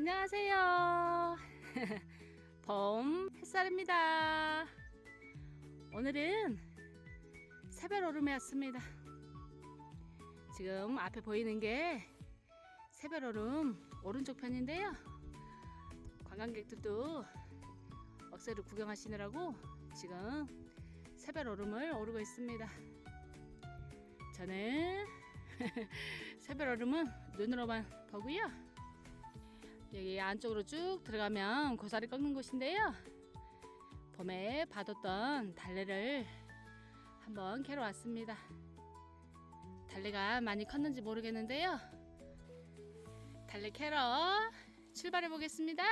안녕하세요. 봄 햇살입니다. 오늘은 새별 오름에 왔습니다. 지금 앞에 보이는 게 새별 오름 오른쪽 편인데요. 관광객들도 억새로 구경하시느라고 지금 새별 오름을 오르고 있습니다. 저는 새별 오름은 눈으로만 보고요. 여기 안쪽으로 쭉 들어가면 고사리 꺾는 곳인데요. 봄에 받았던 달래를 한번 캐러 왔습니다. 달래가 많이 컸는지 모르겠는데요. 달래 캐러 출발해 보겠습니다.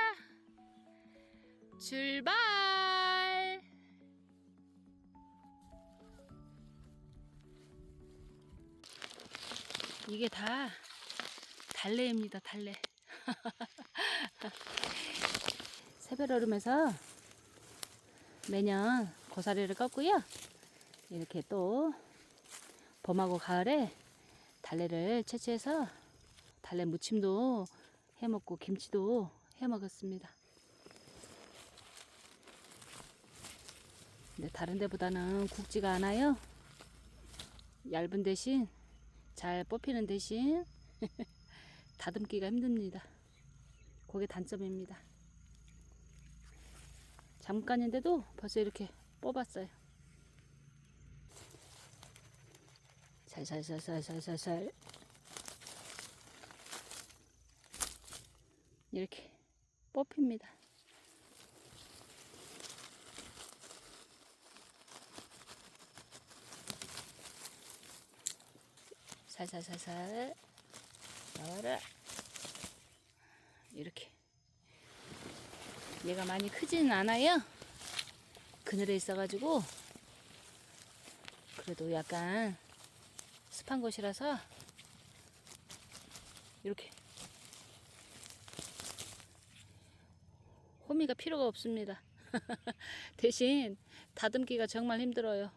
출발! 이게 다 달래입니다, 달래. 새별얼음에서 매년 고사리를 꺾고요. 이렇게 또 봄하고 가을에 달래를 채취해서 달래 무침도 해 먹고 김치도 해 먹었습니다. 근데 다른 데보다는 굵지가 않아요. 얇은 대신 잘 뽑히는 대신 다듬기가 힘듭니다. 그게 단점입니다. 잠깐인데도 벌써 이렇게 뽑았어요. 살살살살살살살 이렇게 뽑힙니다. 살살살살 나와라 이렇게 얘가 많이 크지는 않아요. 그늘에 있어가지고 그래도 약간 습한 곳이라서 이렇게 호미가 필요가 없습니다. 대신 다듬기가 정말 힘들어요.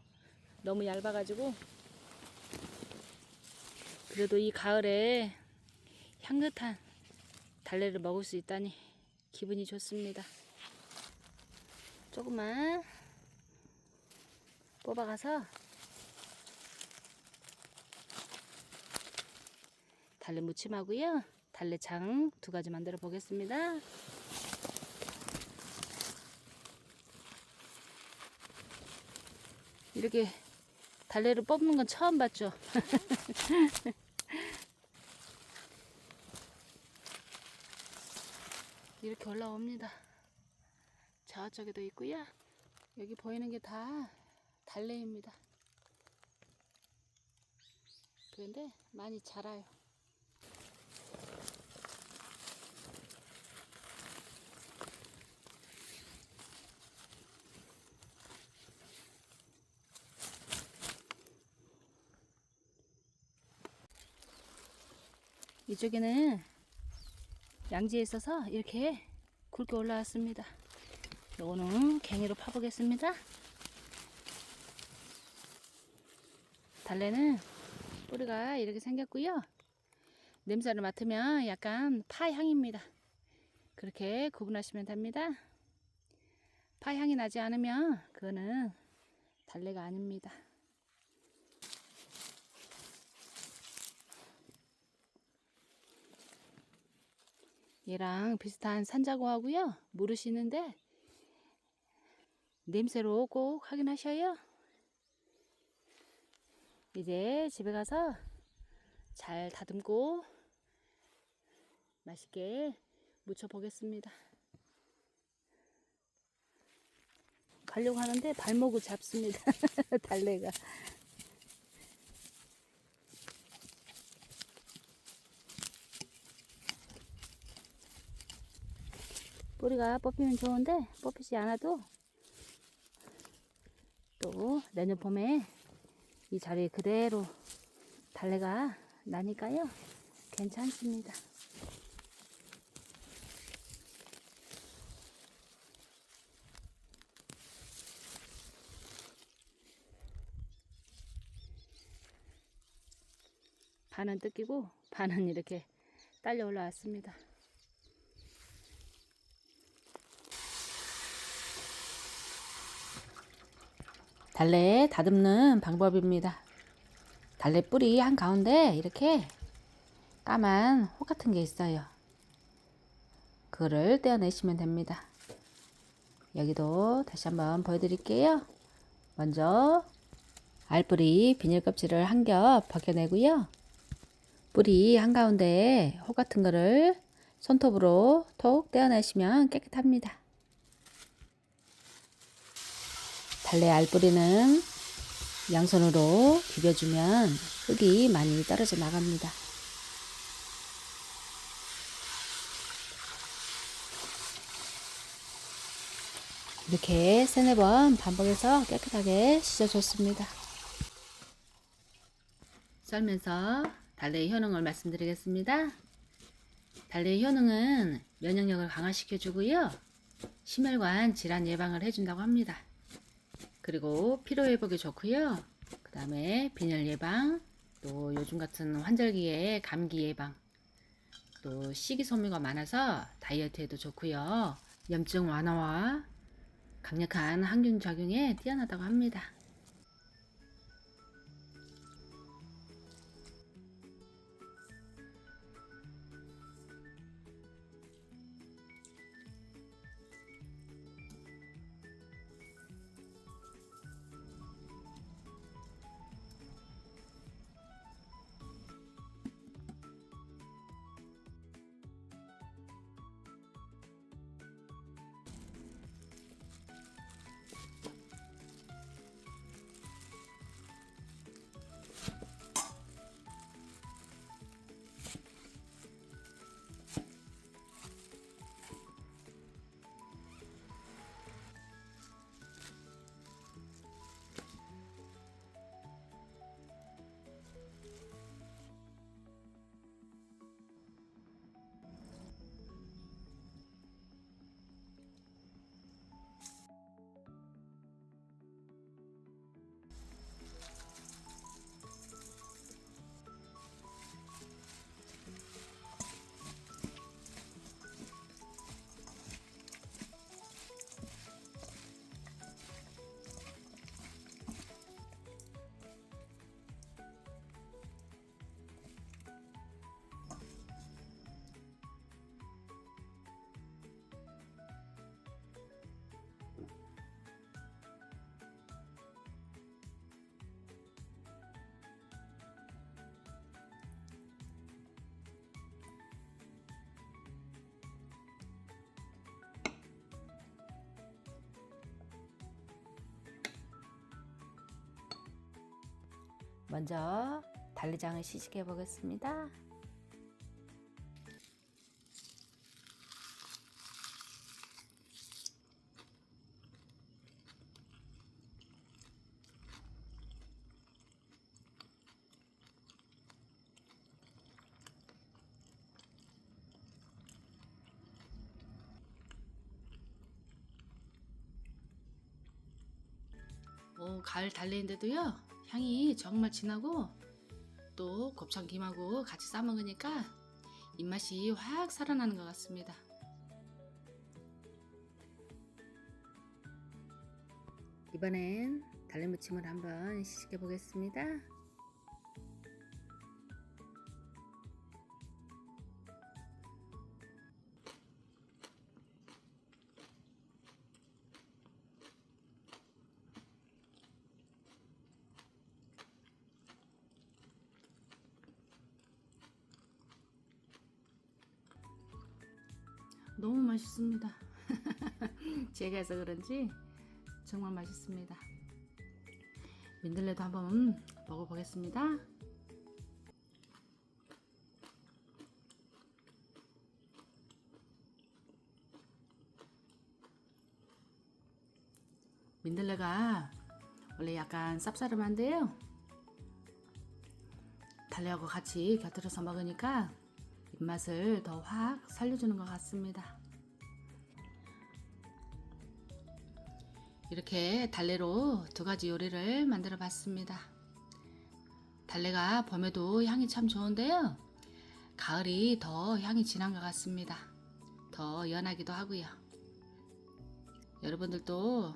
너무 얇아가지고. 그래도 이 가을에 향긋한 달래를 먹을 수 있다니 기분이 좋습니다. 조금만 뽑아가서 달래 무침하고요. 달래장 두 가지 만들어 보겠습니다. 이렇게 달래를 뽑는 건 처음 봤죠. 이렇게 올라옵니다. 저쪽에도 있고요. 여기 보이는 게 다 달래입니다. 그런데 많이 자라요. 이쪽에는 양지에 있어서 이렇게 굵게 올라왔습니다. 요거는 갱이로 파보겠습니다. 달래는 뿌리가 이렇게 생겼고요. 냄새를 맡으면 약간 파 향입니다. 그렇게 구분하시면 됩니다. 파 향이 나지 않으면 그거는 달래가 아닙니다. 얘랑 비슷한 산자고하고요. 모르시는데 냄새로 꼭 확인하셔요. 이제 집에 가서 잘 다듬고 맛있게 무쳐 보겠습니다. 가려고 하는데 발목을 잡습니다. 달래가. 뿌리가 뽑히면 좋은데 뽑히지 않아도 또 내년 봄에 이 자리에 그대로 달래가 나니까요 괜찮습니다. 반은 뜯기고 반은 이렇게 딸려 올라왔습니다. 달래 다듬는 방법입니다. 달래 뿌리 한 가운데 이렇게 까만 혹 같은 게 있어요. 그거를 떼어내시면 됩니다. 여기도 다시 한번 보여드릴게요. 먼저 알뿌리 비닐 껍질을 한 겹 벗겨내고요. 뿌리 한가운데 혹 같은 거를 손톱으로 톡 떼어내시면 깨끗합니다. 달래 알뿌리는 양손으로 비벼주면 흙이 많이 떨어져 나갑니다. 이렇게 세네 번 반복해서 깨끗하게 씻어줬습니다. 썰면서 달래의 효능을 말씀드리겠습니다. 달래의 효능은 면역력을 강화시켜주고요. 심혈관 질환 예방을 해준다고 합니다. 그리고 피로 회복에 좋고요. 그 다음에 빈혈 예방, 또 요즘 같은 환절기에 감기 예방, 또 식이섬유가 많아서 다이어트에도 좋고요. 염증 완화와 강력한 항균 작용에 뛰어나다고 합니다. 먼저 달래장을 시식해 보겠습니다. 오, 가을 달래인데도요 향이 정말 진하고 또 곱창 김하고 같이 싸 먹으니까 입맛이 확 살아나는 것 같습니다. 이번엔 달래 무침을 한번 시식해 보겠습니다. 너무 맛있습니다. 제가 해서 그런지 정말 맛있습니다. 민들레도 한번 먹어보겠습니다. 민들레가 원래 약간 쌉싸름한데요. 달래하고 같이 곁들여서 먹으니까 입맛을 더 확 살려주는 것 같습니다. 이렇게 달래로 두 가지 요리를 만들어 봤습니다. 달래가 봄에도 향이 참 좋은데요. 가을이 더 향이 진한 것 같습니다. 더 연하기도 하고요. 여러분들도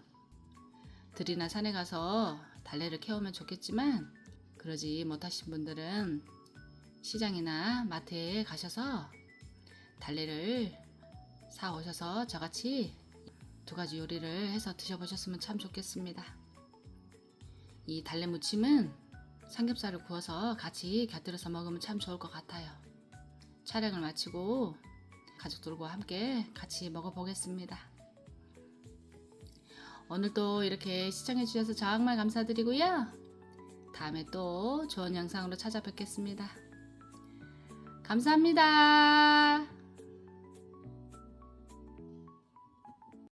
들이나 산에 가서 달래를 캐오면 좋겠지만 그러지 못하신 분들은 시장이나 마트에 가셔서 달래를 사 오셔서 저같이 두 가지 요리를 해서 드셔보셨으면 참 좋겠습니다. 이 달래 무침은 삼겹살을 구워서 같이 곁들여서 먹으면 참 좋을 것 같아요. 촬영을 마치고 가족들과 함께 같이 먹어보겠습니다. 오늘도 이렇게 시청해주셔서 정말 감사드리고요. 다음에 또 좋은 영상으로 찾아뵙겠습니다. 감사합니다.